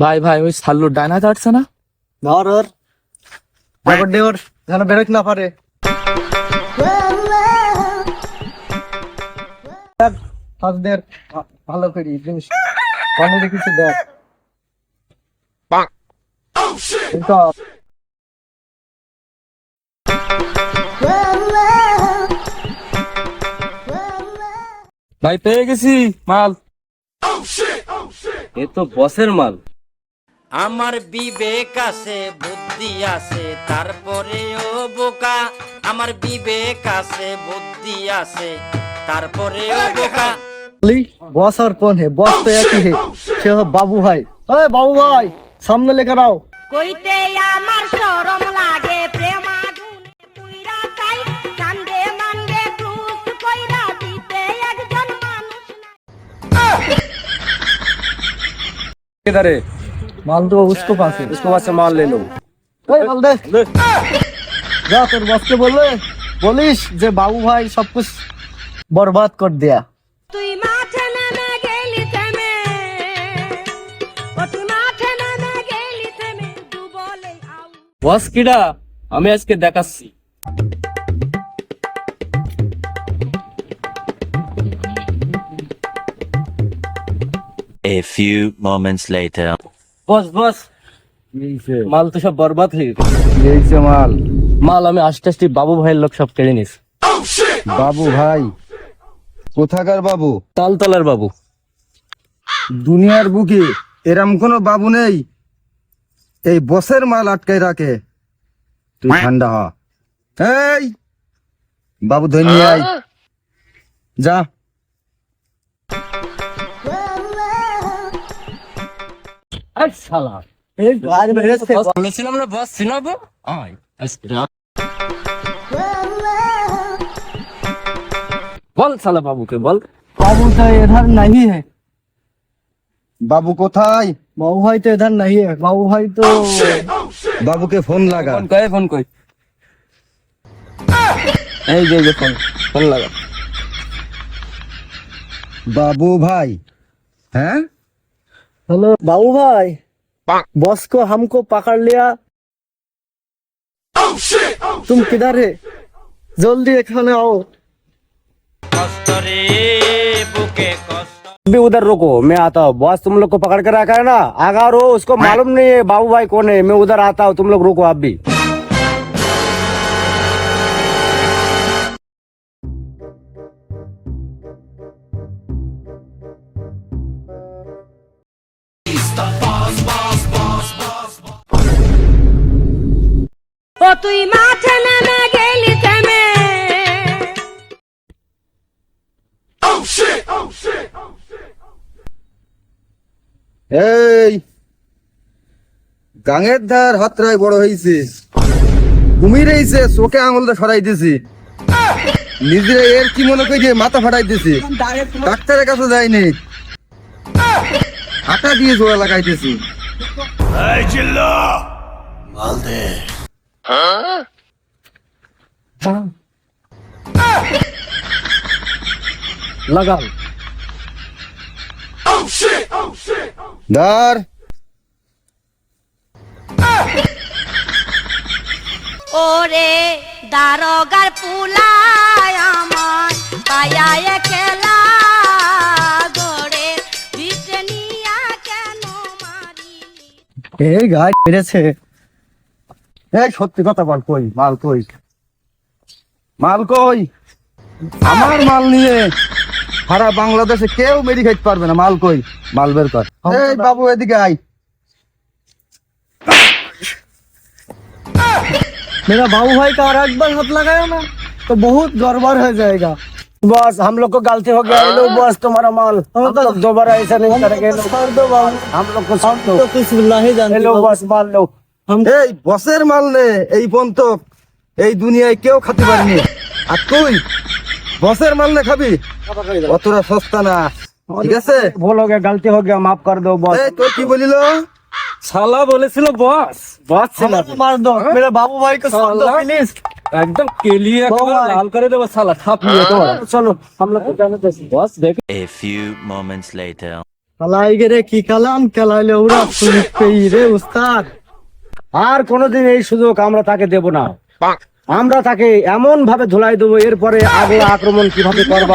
ভাই ভাই ওই সাল্লু ডায়না কাটছে না? ধর ওর দে ওর যেন বেরোতে না পারে। ভালো করি জিনিস। কনে রেখেছি দেখ। ভাই পেয়ে গেছি মাল। এ তো বসের মাল। আমার বিবেক আছে বুদ্ধি আছে তারপরেও বোকা। আমার বিবেক আছে বুদ্ধি আছে তারপরেও বোকা। বলি বস আর কোন হে? বস তো একই হে। সে বাবু ভাই। ওই বাবু ভাই সামনে লেখা রাও কইতে আমার শরম লাগে। किधर है माल तो उसको पास है उसको पास से माल ले लो ওই মাল দে যা তোর বসকে বললে বলিস যে বাবু ভাই সব কুছ বরবাদ কর দেয়া তুই মাঠে নেমে গেলি থেমে ও তুই মাঠে নেমে গেলি থেমে দু বলে আউ বস কিডা আমি আজকে দেখাচ্ছি A few moments later. বস বস। মাল তো সব বরবাদ হয়ে গেছে। এইছে মাল। মাল আমি আস্তে আস্তে বাবু ভাইয়ের লোক সব কেড়ে নিস বাবু ভাই কোথাকার বাবু? তালতলার বাবু। দুনিয়ার বুকে এরম কোনো বাবু নেই। এই বসের মাল আটকাই রাখে। তুই ঠান্ডা হ। এই বাবু আই যা। বলেছিলাম না বস শোনাবো বল শালা বাবুকে বল। বাবু তো এধার নাই হে। বাবু কোথায়? বাবু ভাই তো এধার নাই হে। বাবু ভাই তো oh, oh, বাবুকে ফোন লাগা। ফোন কই ফোন কই এই যে যে ফোন ফোন লাগা। বাবু ভাই হ্যাঁ? हेलो बाबू भाई बॉस को हमको पकड़ लिया तुम किधर है जल्दी এখানে आओ কষ্ট রে বুকে কষ্ট भी उधर रुको मैं आता हूँ बॉस तुम लोग को पकड़ कर रखा है ना अगर वो उसको मालूम नहीं है बाबू भाई कौन है मैं उधर आता हूँ तुम लोग रुको आप भी ও তুই মাঠে নেমে গেলি থেমে এই গাঙের ধার হাতরায় বড় হয়েছে ঘুমিয়ে রয়েছে চোখে আঙুলটা সরাই দিছি। নিজের এর কি মনে করি যে মাথা ফাটাই দিছি? ডাক্তারের কাছে যায়নি আটা দিয়ে জোড়া লাগাইতেছি। लगा ধর। ওরে দারোগার পুলায় এই গাছ বেড়েছে এই সত্যি কথা বল কই মাল কই মাল কই আমার মাল নিয়ে সারা বাংলাদেশে কেউ মেরি খাইতে পারবে না মাল কই মাল বের কর এই বাবু এদিকে আই मेरा बाबू भाई का और एक बार हाथ लगाया ना तो बहुत गड़बड़ हो जाएगा बॉस हम लोग को गलती हो गया लो बॉस तुम्हारा माल हम लोग दोबारा ऐसा नहीं करेंगे छोड़ दो बाबू हम लोग को छोड़ दो तो कुछ नहीं जानते लो बॉस मान लो এই বসের মাল নে এই পর্যন্ত এই দুনিয়ায় কেউ খাতে পারেনি আর তুই বসের মাল নে খাবি অতটা সস্তা না ঠিক আছে भूल हो गया गलती हो गया माफ कर दो बॉस এই তোর কি বলিল শালা বলেছিল বস বস ছিল মার দো মেরে বাবু ভাই কো छोड़ दो একদম লাল করে দেবো নিয়ে তো চলো আমরা তো বস দেখ। এ ফিউ মোমেন্টস লেটার গেরে কি কালাম খেলাইলে ওরা তুমি পেই রে উস্তাদ। আর কোনোদিন এই সুযোগ আমরা তাকে দেব না। আমরা তাকে এমন ভাবে ধুলাই দেবো এরপরে আগে আক্রমণ কীভাবে করব?